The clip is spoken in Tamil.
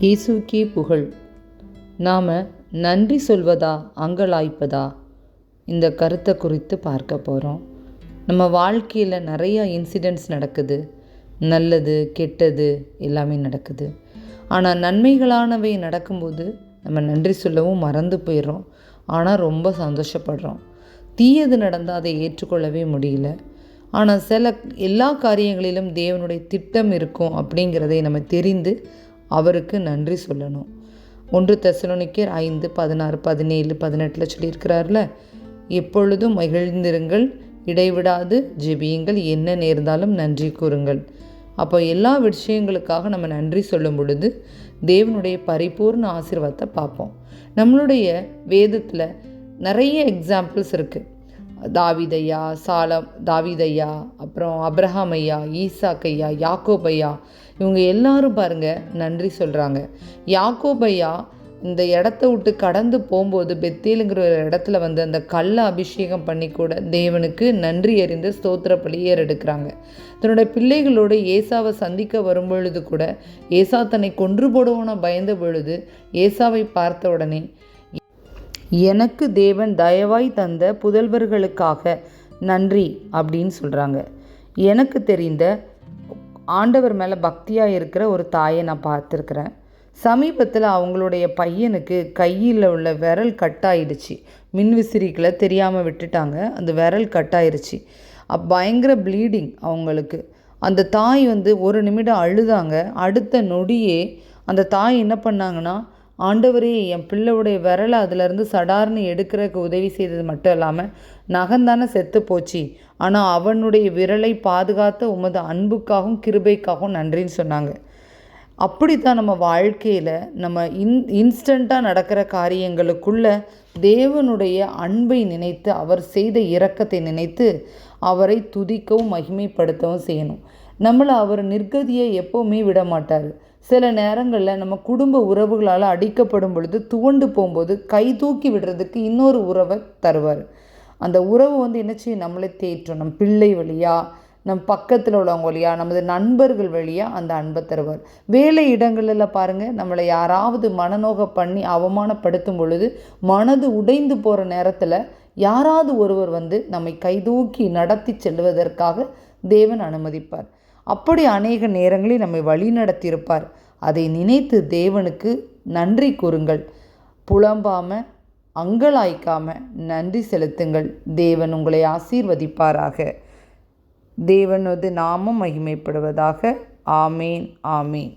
இயேசுக்கே புகழ். நாம் நன்றி சொல்வதா அங்கலாய்ப்பதா? இந்த கருத்தை குறித்து பார்க்க போகிறோம் நம்ம வாழ்க்கையில் நிறையா இன்சிடெண்ட்ஸ் நடக்குது. நல்லது கெட்டது எல்லாமே நடக்குது. ஆனால் நன்மைகளானவை நடக்கும்போது நம்ம நன்றி சொல்லவும் மறந்து போயிடுறோம். ஆனால் ரொம்ப சந்தோஷப்படுறோம். தீயது நடந்தால் அதை ஏற்றுக்கொள்ளவே முடியல. ஆனால் சில எல்லா காரியங்களிலும் தேவனுடைய திட்டம் இருக்கும் அப்படிங்கிறதை நம்ம தெரிந்து அவருக்கு நன்றி சொல்லணும். ஒன்று தெசலோனிக்கர் ஐந்து பதினாறு பதினேழு பதினெட்டில் சொல்லியிருக்கிறார்ல எப்பொழுதும் மகிழ்ந்திருங்கள் இடைவிடாது ஜெபியுங்கள் என்ன நேர்ந்தாலும் நன்றி கூறுங்கள். அப்போ எல்லா விஷயங்களுக்காக நம்ம நன்றி சொல்லும் பொழுது தேவனுடைய பரிபூர்ண ஆசீர்வாதத்தை பார்ப்போம். நம்மளுடைய வேதத்தில் நிறைய எக்ஸாம்பிள்ஸ் இருக்குது தாவிதையா சாலம் தாவிதையா அப்புறம் அப்ரஹாம் ஐயா ஈசாக் ஐயா யாக்கோப் ஐயா இவங்க எல்லாரும் பாருங்கள் நன்றி சொல்கிறாங்க யாக்கோப் ஐயா இந்த இடத்த விட்டு கடந்து போகும்போது பெத்தேலுங்கிற ஒரு இடத்துல வந்து அந்த கல்லை அபிஷேகம் பண்ணி கூட தேவனுக்கு நன்றி அறிந்து ஸ்தோத்திர பலி ஏறெடுக்கிறாங்க. தன்னோட பிள்ளைகளோடு ஏசாவை சந்திக்க வரும்பொழுது கூட ஏசா தன்னை கொன்று போடுவோன பயந்த பொழுது ஏசாவை பார்த்த உடனே எனக்கு தேவன் தயவாய் தந்த புதல்வர்களுக்காக நன்றி அப்படின்னு சொல்கிறாங்க எனக்கு தெரிந்த ஆண்டவர் மேலே பக்தியாக இருக்கிற ஒரு தாயை நான் பார்த்துருக்குறேன். சமீபத்தில் அவங்களுடைய பையனுக்கு கையில் உள்ள விரல் கட்டாயிடுச்சு மின்விசிறிகளை தெரியாமல் விட்டுட்டாங்க. அந்த விரல் கட்டாயிருச்சு அப் பயங்கர ப்ளீடிங் அவங்களுக்கு. அந்த தாய் வந்து ஒரு நிமிடம் அழுதாங்க. அடுத்த நொடியே அந்த தாய் என்ன பண்ணாங்கன்னா ஆண்டவரே என் பிள்ளையுடைய விரலை அதுலேருந்து சடார்னு எடுக்கிறதுக்கு உதவி செய்தது மட்டும் இல்லாமல் நகந்தானே செத்து போச்சு. ஆனால் அவனுடைய விரலை பாதுகாத்த உமது அன்புக்காகவும் கிருபைக்காகவும் நன்றின்னு சொன்னாங்க. அப்படி தான் நம்ம வாழ்க்கையில் நம்ம இன் இன்ஸ்டண்ட்டாக நடக்கிற காரியங்களுக்குள்ள தேவனுடைய அன்பை நினைத்து அவர் செய்த இரக்கத்தை நினைத்து அவரை துதிக்கவும் மகிமைப்படுத்தவும் செய்யணும். நம்மளை அவர் நிர்கதியை எப்போவுமே விட மாட்டார் சில நேரங்களில் நம்ம குடும்ப உறவுகளால் அடிக்கப்படும் பொழுது துவண்டு போகும்போது கை தூக்கி விடுறதுக்கு இன்னொரு உறவை தருவார். அந்த உறவு வந்து என்ன செய்யும்? நம்மளை தேற்றும். நம் பிள்ளை வழியாக நம் பக்கத்தில் உள்ளவங்க வழியாக நமது நண்பர்கள் வழியாக அந்த அன்பை தருவார். வேலை இடங்களில் பாருங்கள் நம்மளை யாராவது மனநோக பண்ணி அவமானப்படுத்தும் பொழுது மனது உடைந்து போகிற நேரத்தில் யாராவது ஒருவர் வந்து நம்மை கைதூக்கி நடத்தி செல்வதற்காக தேவன் அனுமதிப்பார். அப்படி அநேக நேரங்களில் நம்மை வழி நடத்தியிருப்பார் அதை நினைத்து தேவனுக்கு நன்றி கூறுங்கள். புலம்பாம அங்கலாய்க்காம நன்றி செலுத்துங்கள். தேவன் உங்களை ஆசீர்வதிப்பாராக. தேவனது நாமம் மகிமைப்படுவதாக. ஆமேன் ஆமேன்.